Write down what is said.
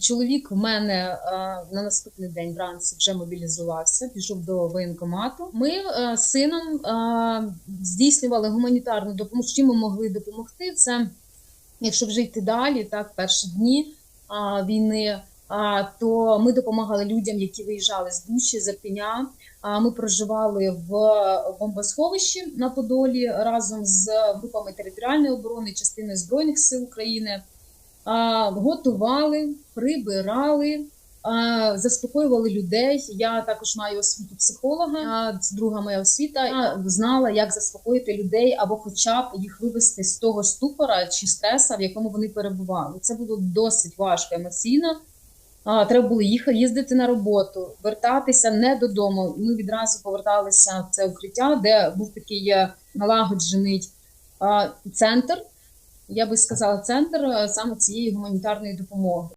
Чоловік в мене е, на наступний день вранці вже мобілізувався, пішов до воєнкомату. Ми е, з сином е, здійснювали гуманітарну допомогу. Чим ми могли допомогти? Це якщо вже йти далі, так перші дні війни. То ми допомагали людям, які виїжджали з Бучі, з. А ми проживали в бомбосховищі на Подолі разом з групами територіальної оборони, частиною збройних сил України. Готували, прибирали, заспокоювали людей. Я також маю освіту психолога. Це друга моя освіта. Я знала, як заспокоїти людей або, хоча б їх вивести з того ступора чи стреса, в якому вони перебували. Це було досить важко емоційно. Треба було їхати їздити на роботу, вертатися не додому. Ми відразу поверталися в це укриття, де був такий е, налагоджений центр. Я би сказала, центр е, саме цієї гуманітарної допомоги.